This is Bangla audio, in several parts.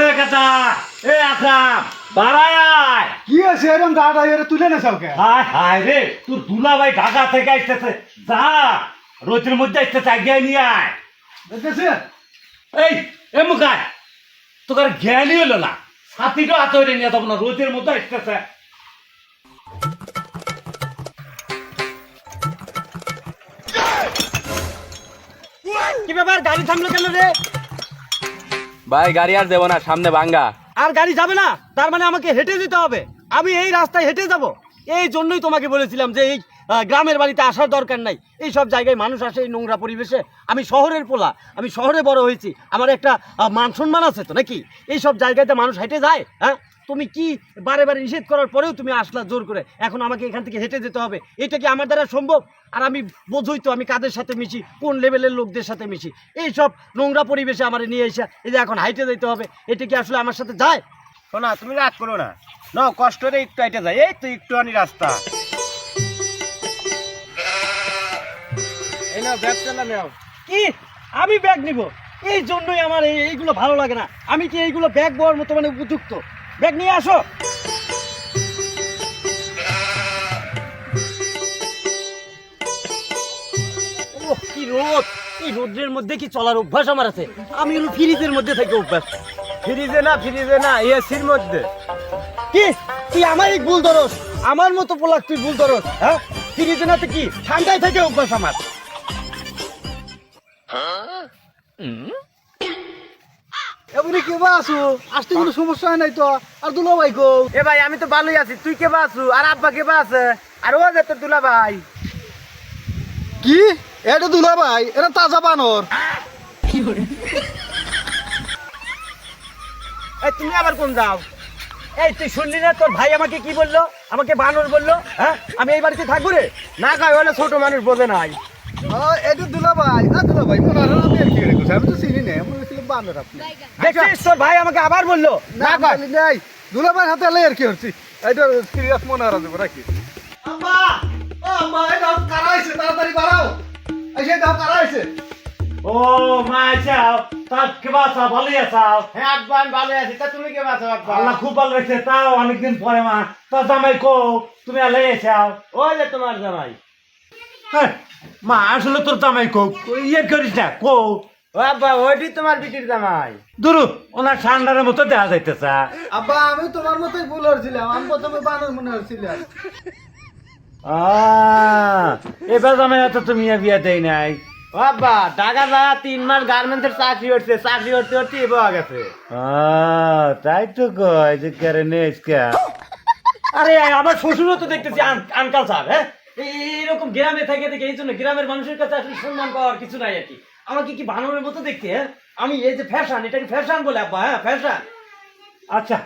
এ কাকা এ আকরাম বাড়ায় আয়। কি আছে এরকম গাড়া এর তুলে না সবকে হায় হায় রে তোর দুলা ভাই ঢাকা থেকে আসতেছে। যা রোজের মধ্যে আসতেছে আগে নিয়ে আয়। দেখতেছে? এই এ মুখায় তোর জ্ঞানই হলো না। সাথীটা হাত ধরে নিয়ে যাব না রোজের মধ্যে আসতেছে। কি ব্যাপার গাড়ি থামলো কেন রে? ভাই, গাড়ি আর দেবো না, সামনে ভাঙ্গা আর গাড়ি যাবে না, তার মানে আমাকে হেঁটে যেতে হবে। আমি এই রাস্তায় হেঁটে যাব। এই জন্যই তোমাকে বলেছিলাম যে এই গ্রামের বাড়িতে আসার দরকার নাই। এই সব জায়গায় মানুষ আসে, এই নোংরা পরিবেশে। আমি শহরের পোলা, আমি শহরে বড় হয়েছি। আমার একটা মান সম্মান আছে তো নাকি? এই সব জায়গাতে মানুষ হেঁটে যায় হ্যাঁ? তুমি কি বারে বারে নিষেধ করার পরেও তুমি আসলা জোর করে? এখন আমাকে এখান থেকে হেঁটে যেতে হবে। এটা কি আমার দ্বারা সম্ভব? আর আমি বোঝই তো আমি কাদের সাথে মিশি কোন লেভেলের লোকদের সাথে মিশি। এই সব নোংরা পরিবেশে আমার নিয়ে এসে এই যে এখন হাইটে যেতে হবে এটা কি আসলে আমার সাথে যায়? শোনা তুমি রাগ করো না। না কষ্ট করে একটু হাইটে যায় এই তো একটু আনি রাস্তা। এই নাও কি? আমি ব্যাগ নিব? এই জন্যই আমার এই- এইগুলো ভালো লাগে না। আমি কি এইগুলো ব্যাগ বওয়ার মতো মানে উপযুক্ত? ব্যাগ নিয়ে আসো। ওহ, কি রোদ। এই রোদ্রের মধ্যে কি চলার অভ্যাস আমার আছে? আমি হলো ফ্রিজের মধ্যে থেকে অভ্যাস। ফ্রিজে না ফ্রিজে না এসির মধ্যে। কি? তুই আমার এই ভুল ধরস আমার মতো পোলাক তুই ভুল ধরস হ্যাঁ? ফ্রিজে না তো কি? ঠান্ডায় থেকে অভ্যাস আমার। কি বা আসতে কোনো সমস্যা হয় নাই তো? আর দুলো ভাই গো এ ভাই আমি তো ভালোই আছি। তুই কে আর আব্বা কে আছে? আর ও যে তোর দুলা ভাই। কি? এটা দুলা ভাই? এটা তাজা বানর। এই তুমি আবার কোন যাও এই তুই শুনলি না? তোর ভাই আমাকে কি বলল? আমাকে বানর বলল? হ্যাঁ? আমি এই বাড়িতে থাকব রে? না খাই হলে ছোট মানুষ বোঝে নাই। এটা দুলা ভাই। আর দুলা ভাই মনে হয় আমি আর কি আমি তো চিনি না বানর আপনি দেখছিস তোর ভাই আমাকে আবার বলল। না বলি নাই। দুলা ভাই হাতে লাই আর কি হচ্ছে? এটা সিরিয়াস মনে হয় দেবো নাকি? আম্মা! ও আম্মা এটা কারা আইছে? তাড়াতাড়ি বাড়াও। এসে দাও কারা আইছে? ও মা চাও তার কে বাসা ভালোই আসাও হ্যাঁ আমি ভালো আছি। তা তুমি কে বাসো আব্বা আল্লাহ খুব ভালো রেখেছে। তাও অনেকদিন পরে মা। তার জামাই কো তুমি আলাই এসাও ওই যে তোমার জামাই। হ্যাঁ, মা আসলে তোর জামাই কো। ইয়ে করিস না কো। আব্বা ওইটি তোমার বিটির জামাই। দুরু ওনার ঠান্ডার মতো দেখা যাইতেছে। আব্বা আমি তোমার মতোই ভুল হচ্ছিলাম আমি প্রথমে বানর মনে হচ্ছিলাম এবার জামাই তো তুমি বিয়া দেই নাই। ও ঢাকা যা তিন মাস গার্মেন্টসের চাকরি হচ্ছে চাকরি করতে করতে এ গেছে। আহ, তাই তো কয় যে করে নেস আরে আমার শ্বশুরও তো দেখতেছি আনকাল স্যার হ্যাঁ? এইরকম গ্রামে থেকে দেখে এই জন্য গ্রামের মানুষের কাছে আসলে সম্মান পাওয়ার কিছু নাই আর কি। আমাকে কি বানরের মতো দেখতে হ্যাঁ? আমি এই যে ফ্যাশন এটাকে ফ্যাশন বলে, আব্বা হ্যাঁ ফ্যাশন আচ্ছা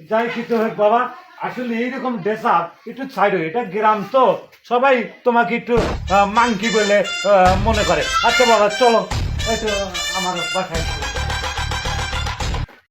যাই কিছু তো বাবা, আসলে এইরকম ডেসা একটু ছাইড এটা গ্রাম তো, সবাই তোমাকে একটু মাংকি বলে মনে করে। আচ্ছা বাবা, চলো, একটু আমার বাসায়